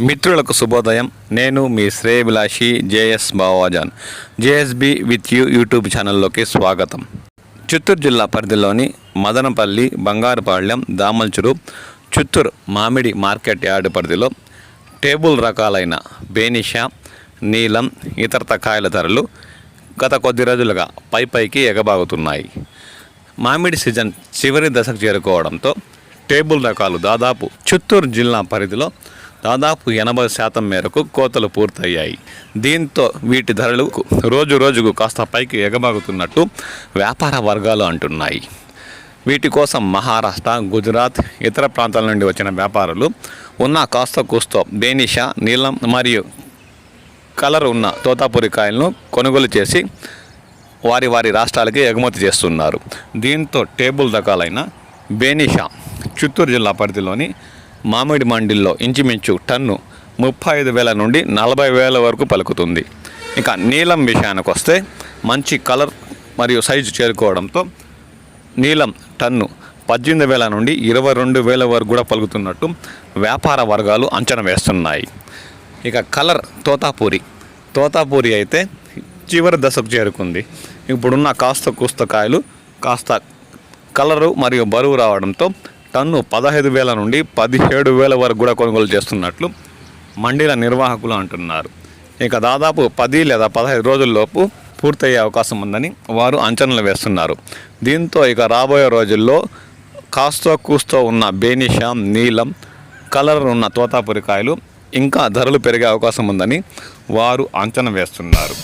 మిత్రులకు శుభోదయం. నేను మీ శ్రేయభిలాషి JS Bavajan. JSB with you YouTube ఛానల్లోకి స్వాగతం. చిత్తూరు జిల్లా పరిధిలోని మదనపల్లి బంగారుపాళ్యం దామల్చురు చిత్తూరు మామిడి మార్కెట్ యార్డు పరిధిలో టేబుల్ రకాలైన బేనిషా నీలం ఇతర కాయల ధరలు గత కొద్ది రోజులుగా పై పైకి ఎగబాగుతున్నాయి. మామిడి సీజన్ చివరి దశకు చేరుకోవడంతో టేబుల్ రకాలు దాదాపు చిత్తూరు జిల్లా పరిధిలో దాదాపు ఎనభై శాతం మేరకు కోతలు పూర్తయ్యాయి. దీంతో వీటి ధరలు రోజు రోజుకు కాస్త పైకి ఎగబాగుతున్నట్టు వ్యాపార వర్గాలు అంటున్నాయి. వీటి కోసం మహారాష్ట్ర గుజరాత్ ఇతర ప్రాంతాల నుండి వచ్చిన వ్యాపారులు ఉన్న కాస్త కూస్తో బేనిషా నీలం మరియు కలర్ ఉన్న తోతాపురి కాయలను కొనుగోలు చేసి వారి వారి రాష్ట్రాలకి ఎగుమతి చేస్తున్నారు. దీంతో టేబుల్ రకాలైన బేనిషా చిత్తూరు జిల్లా పరిధిలోని మామిడి మండిల్లో ఇంచుమించు టన్ను ముప్పై ఐదు వేల నుండి నలభై వేల వరకు పలుకుతుంది. ఇక నీలం విషయానికి వస్తే మంచి కలర్ మరియు సైజు చేరుకోవడంతో నీలం టన్ను పద్దెనిమిది వేల నుండి ఇరవై రెండు వేల వరకు కూడా పలుకుతున్నట్టు వ్యాపార వర్గాలు అంచనా వేస్తున్నాయి. ఇక కలర్ తోతాపూరి. తోతాపూరి అయితే చివరి దశకు చేరుకుంది. ఇప్పుడున్న కాస్త కూస్త కాయలు కాస్త కలరు మరియు బరువు రావడంతో టన్ను పదహైదు వేల నుండి పదిహేడు వేల వరకు కూడా కొనుగోలు చేస్తున్నట్లు మండీల నిర్వాహకులు అంటున్నారు. ఇక దాదాపు పది లేదా పదహైదు రోజుల్లోపు పూర్తయ్యే అవకాశం ఉందని వారు అంచనాలు వేస్తున్నారు. దీంతో ఇక రాబోయే రోజుల్లో కాస్తో కూస్తో ఉన్న బేనిషామ్ నీలం కలర్ ఉన్న తోతాపురి కాయలు ఇంకా ధరలు పెరిగే అవకాశం ఉందని వారు అంచనా వేస్తున్నారు.